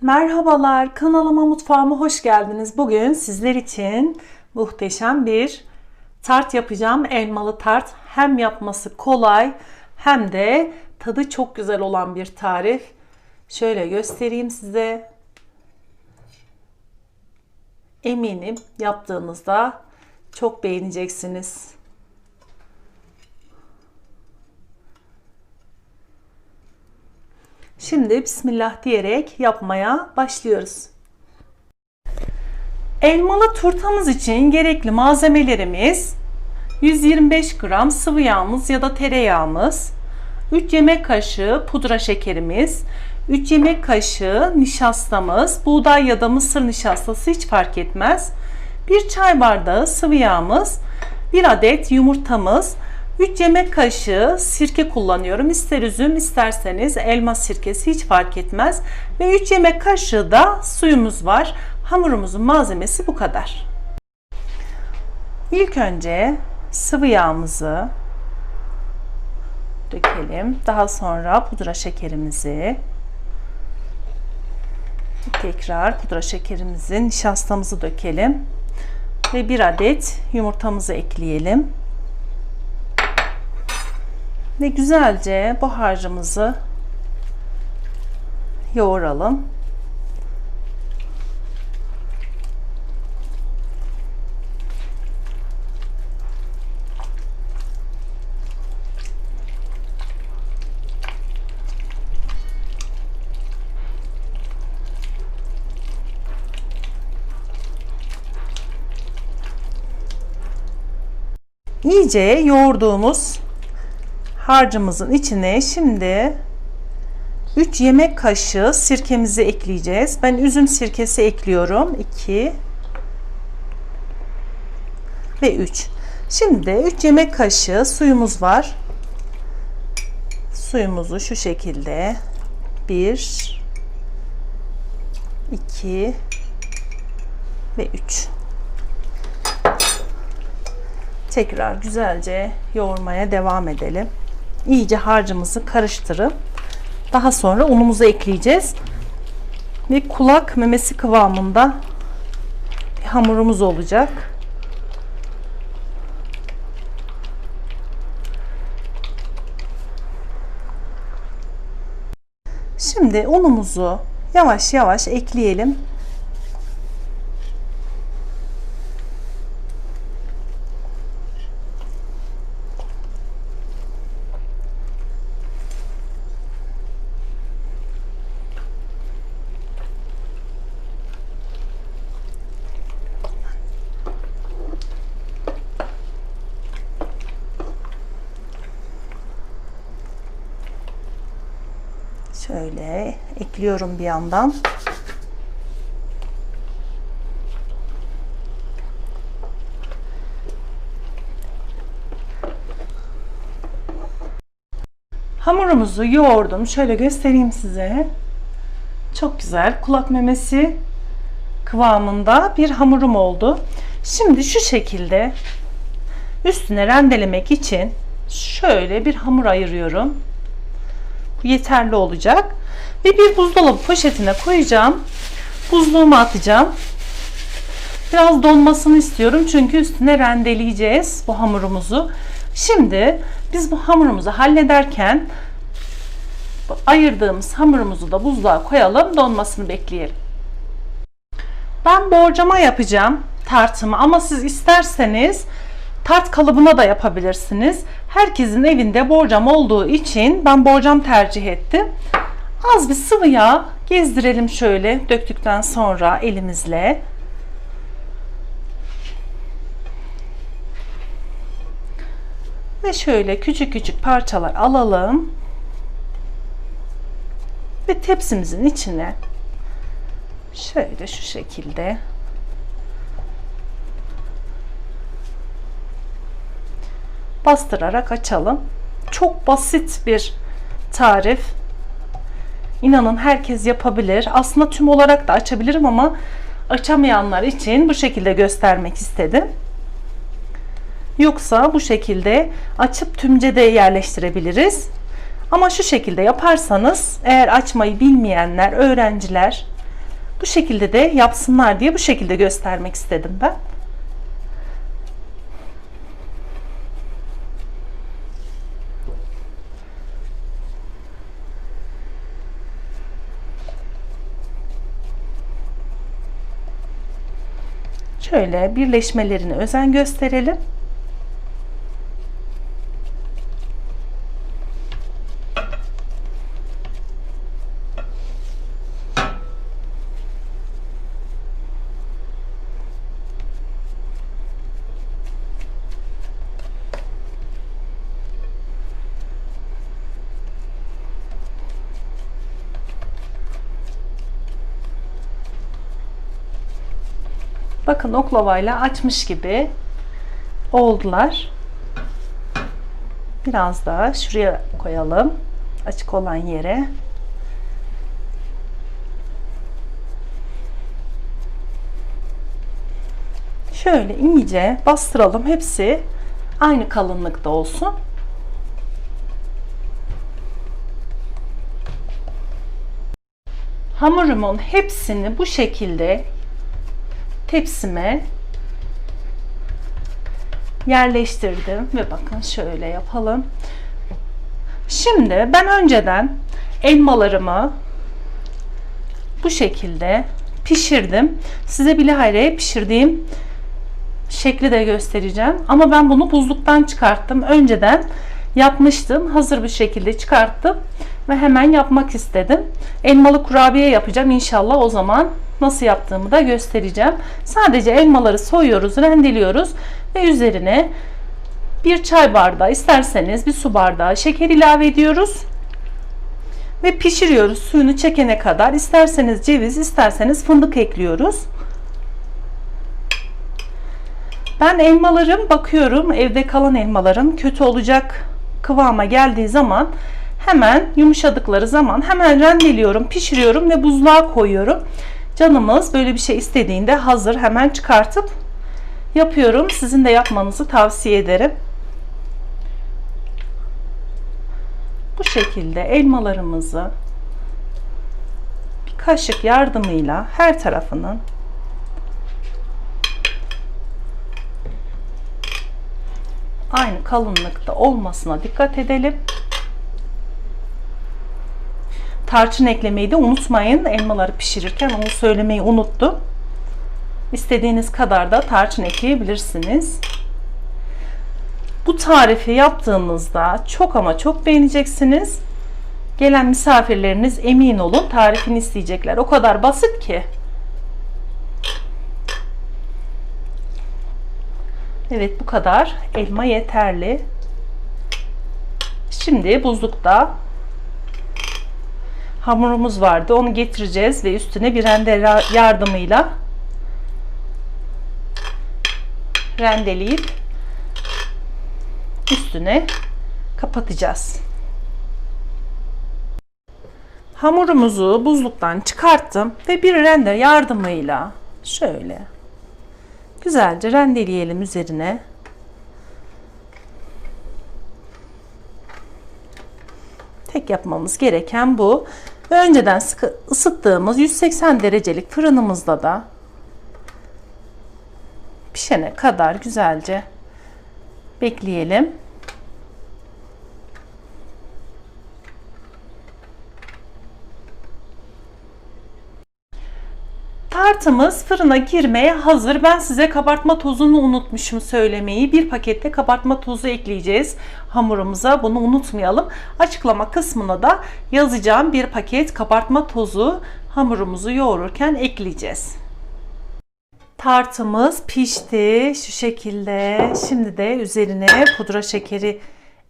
Merhabalar, kanalıma mutfağıma hoş geldiniz. Bugün sizler için muhteşem bir tart yapacağım. Elmalı tart. Hem yapması kolay hem de tadı çok güzel olan bir tarif. Şöyle göstereyim size. Eminim yaptığınızda çok beğeneceksiniz. Şimdi Bismillah diyerek yapmaya başlıyoruz. Elmalı turtamız için gerekli malzemelerimiz 125 gram sıvı yağımız ya da tereyağımız, 3 yemek kaşığı pudra şekerimiz, 3 yemek kaşığı nişastamız, buğday ya da mısır nişastası hiç fark etmez. 1 çay bardağı sıvı yağımız, 1 adet yumurtamız, 3 yemek kaşığı sirke kullanıyorum. İster üzüm isterseniz elma sirkesi hiç fark etmez. Ve 3 yemek kaşığı da suyumuz var. Hamurumuzun malzemesi bu kadar. İlk önce sıvı yağımızı dökelim. Daha sonra pudra şekerimizi tekrar pudra şekerimizi, nişastamızı dökelim. Ve bir adet yumurtamızı ekleyelim. Ve güzelce bu harcımızı yoğuralım. İyice yoğurduğumuz harcımızın içine şimdi 3 yemek kaşığı sirkemizi ekleyeceğiz. Ben üzüm sirkesi ekliyorum. 2 ve 3. Şimdi 3 yemek kaşığı suyumuz var. Suyumuzu şu şekilde 1 2 ve 3 tekrar güzelce yoğurmaya devam edelim. İyice harcımızı karıştırıp daha sonra unumuzu ekleyeceğiz. Ve kulak memesi kıvamında bir hamurumuz olacak. Şimdi unumuzu yavaş yavaş ekleyelim. Şöyle ekliyorum bir yandan. Hamurumuzu yoğurdum. Şöyle göstereyim size. Çok güzel. Kulak memesi kıvamında bir hamurum oldu. Şimdi şu şekilde üstüne rendelemek için şöyle bir hamur ayırıyorum yeterli olacak. Ve bir buzdolabı poşetine koyacağım. Buzluğuma atacağım. Biraz donmasını istiyorum çünkü üstüne rendeleyeceğiz bu hamurumuzu. Şimdi biz bu hamurumuzu hallederken ayırdığımız hamurumuzu da buzluğa koyalım. Donmasını bekleyelim. Ben borcama yapacağım tartımı ama siz isterseniz tart kalıbına da yapabilirsiniz. Herkesin evinde borcam olduğu için ben borcam tercih ettim. Az bir sıvı yağ gezdirelim şöyle döktükten sonra elimizle. Ve şöyle küçük küçük parçalar alalım. Ve tepsimizin içine şöyle şu şekilde bastırarak açalım. Çok basit bir tarif. İnanın herkes yapabilir. Aslında tüm olarak da açabilirim ama açamayanlar için bu şekilde göstermek istedim. Yoksa bu şekilde açıp tümce de yerleştirebiliriz. Ama şu şekilde yaparsanız eğer açmayı bilmeyenler, öğrenciler Bu şekilde de yapsınlar diye bu şekilde göstermek istedim ben. Şöyle birleşmelerine özen gösterelim. Bakın oklavayla açmış gibi oldular. Biraz daha şuraya koyalım. Açık olan yere. Şöyle iyice bastıralım. Hepsi aynı kalınlıkta olsun. Hamurumun hepsini bu şekilde tepsime yerleştirdim ve bakın şöyle yapalım. Şimdi ben önceden elmalarımı bu şekilde pişirdim. Size bilahare pişirdiğim şekli de göstereceğim. Ama ben bunu buzluktan çıkarttım. Önceden yapmıştım. Hazır bir şekilde çıkarttım ve hemen yapmak istedim. Elmalı kurabiye yapacağım inşallah o zaman nasıl yaptığımı da göstereceğim. Sadece elmaları soyuyoruz, rendeliyoruz ve üzerine bir çay bardağı isterseniz bir su bardağı şeker ilave ediyoruz. Ve pişiriyoruz suyunu çekene kadar. İsterseniz ceviz, isterseniz fındık ekliyoruz. Ben elmalarım bakıyorum evde kalan elmalarım kötü olacak kıvama geldiği zaman hemen yumuşadıkları zaman hemen rendeliyorum, pişiriyorum ve buzluğa koyuyorum. Canımız böyle bir şey istediğinde hazır hemen çıkartıp yapıyorum. Sizin de yapmanızı tavsiye ederim. Bu şekilde elmalarımızı bir kaşık yardımıyla her tarafının aynı kalınlıkta olmasına dikkat edelim. Tarçın eklemeyi de unutmayın. Elmaları pişirirken onu söylemeyi unuttum. İstediğiniz kadar da tarçın ekleyebilirsiniz. Bu tarifi yaptığınızda çok ama çok beğeneceksiniz. Gelen misafirleriniz emin olun tarifini isteyecekler. O kadar basit ki. Evet bu kadar. Elma yeterli. Şimdi buzlukta hamurumuz vardı. Onu getireceğiz ve üstüne bir rende yardımıyla rendeleyip üstüne kapatacağız. Hamurumuzu buzluktan çıkarttım ve bir rende yardımıyla şöyle güzelce rendeleyelim üzerine. Tek yapmamız gereken bu. Önceden sıkı ısıttığımız 180 derecelik fırınımızda da pişene kadar güzelce bekleyelim. Tartımız fırına girmeye hazır. Ben size kabartma tozunu unutmuşum söylemeyi. Bir pakette kabartma tozu ekleyeceğiz hamurumuza. Bunu unutmayalım. Açıklama kısmına da yazacağım bir paket kabartma tozu hamurumuzu yoğururken ekleyeceğiz. Tartımız pişti şu şekilde. Şimdi de üzerine pudra şekeri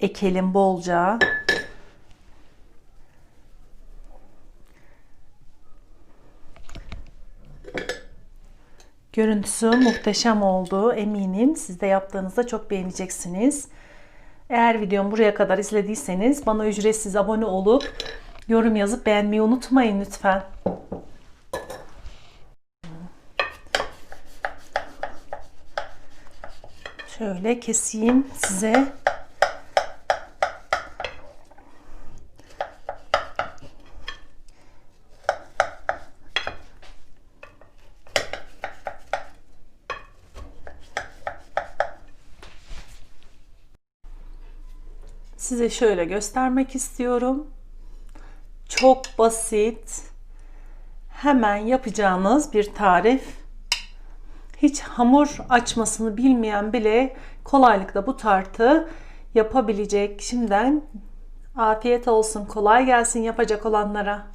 ekelim bolca. Görüntüsü muhteşem oldu eminim. Siz de yaptığınızda çok beğeneceksiniz. Eğer videomu buraya kadar izlediyseniz bana ücretsiz abone olup yorum yazıp beğenmeyi unutmayın lütfen. Şöyle keseyim size. Size şöyle göstermek istiyorum. Çok basit. Hemen yapacağınız bir tarif. Hiç hamur açmasını bilmeyen bile kolaylıkla bu tartı yapabilecek. Şimdiden afiyet olsun. Kolay gelsin yapacak olanlara.